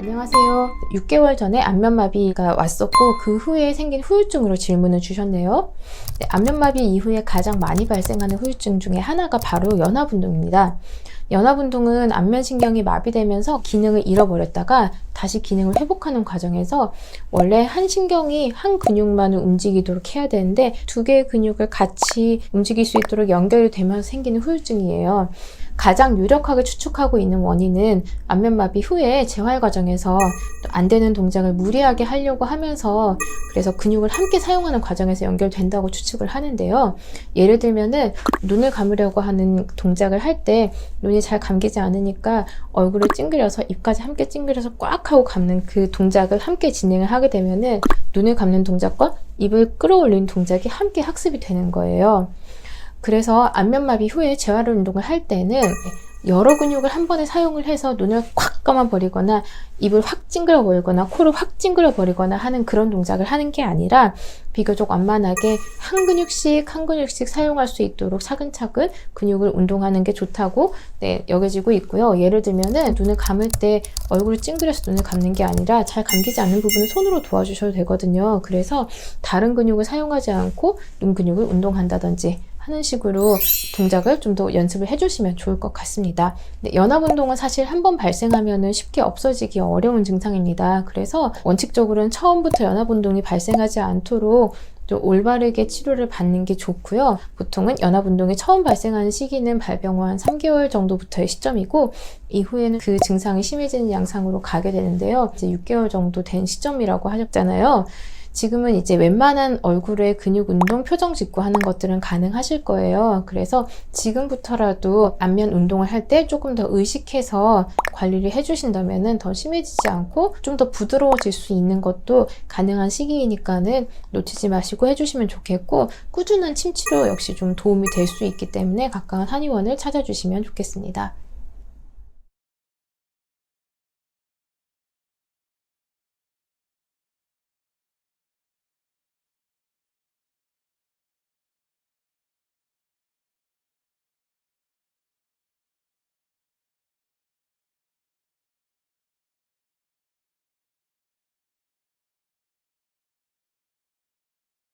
안녕하세요. 6개월 전에 안면마비가 왔었고 그 후에 생긴 후유증으로 질문을 주셨네요. 네, 안면마비 이후에 가장 많이 발생하는 후유증 중에 하나가 바로 연합운동입니다. 연합운동은 안면신경이 마비되면서 기능을 잃어버렸다가 다시 기능을 회복하는 과정에서 원래 한 신경이 한 근육만을 움직이도록 해야 되는데 두 개의 근육을 같이 움직일 수 있도록 연결이 되면서 생기는 후유증이에요. 가장 유력하게 추측하고 있는 원인은 안면마비 후에 재활 과정에서 또안 되는 동작을 무리하게 하려고 하면서 그래서 근육을 함께 사용하는 과정에서 연결된다고 추측을 하는데요. 예를 들면은 눈을 감으려고 하는 동작을 할 때 눈이 잘 감기지 않으니까 얼굴을 찡그려서 입까지 함께 찡그려서 꽉 하고 감는 그 동작을 함께 진행을 하게 되면은 눈을 감는 동작과 입을 끌어올리는 동작이 함께 학습이 되는 거예요. 그래서 안면마비 후에 재활 운동을 할 때는 여러 근육을 한 번에 사용을 해서 눈을 콱 감아 버리거나 입을 확 찡그려 버리거나 코를 확 찡그려 버리거나 하는 그런 동작을 하는 게 아니라 비교적 완만하게 한 근육씩 한 근육씩 사용할 수 있도록 차근차근 근육을 운동하는 게 좋다고 네, 여겨지고 있고요. 예를 들면은 눈을 감을 때 얼굴을 찡그려서 눈을 감는 게 아니라 잘 감기지 않는 부분을 손으로 도와주셔도 되거든요. 그래서 다른 근육을 사용하지 않고 눈 근육을 운동한다든지 하는 식으로 동작을 좀 더 연습을 해주시면 좋을 것 같습니다. 네, 연합운동은 사실 한 번 발생하면 쉽게 없어지기 어려운 증상입니다. 그래서 원칙적으로는 처음부터 연합운동이 발생하지 않도록 좀 올바르게 치료를 받는 게 좋고요. 보통은 연합운동이 처음 발생하는 시기는 발병 후 한 3개월 정도부터의 시점이고 이후에는 그 증상이 심해지는 양상으로 가게 되는데요. 이제 6개월 정도 된 시점이라고 하셨잖아요. 지금은 이제 웬만한 얼굴에 근육 운동, 표정 짓고 하는 것들은 가능하실 거예요. 그래서 지금부터라도 안면 운동을 할 때 조금 더 의식해서 관리를 해주신다면 더 심해지지 않고 좀 더 부드러워질 수 있는 것도 가능한 시기이니까는 놓치지 마시고 해주시면 좋겠고 꾸준한 침치료 역시 좀 도움이 될 수 있기 때문에 가까운 한의원을 찾아주시면 좋겠습니다.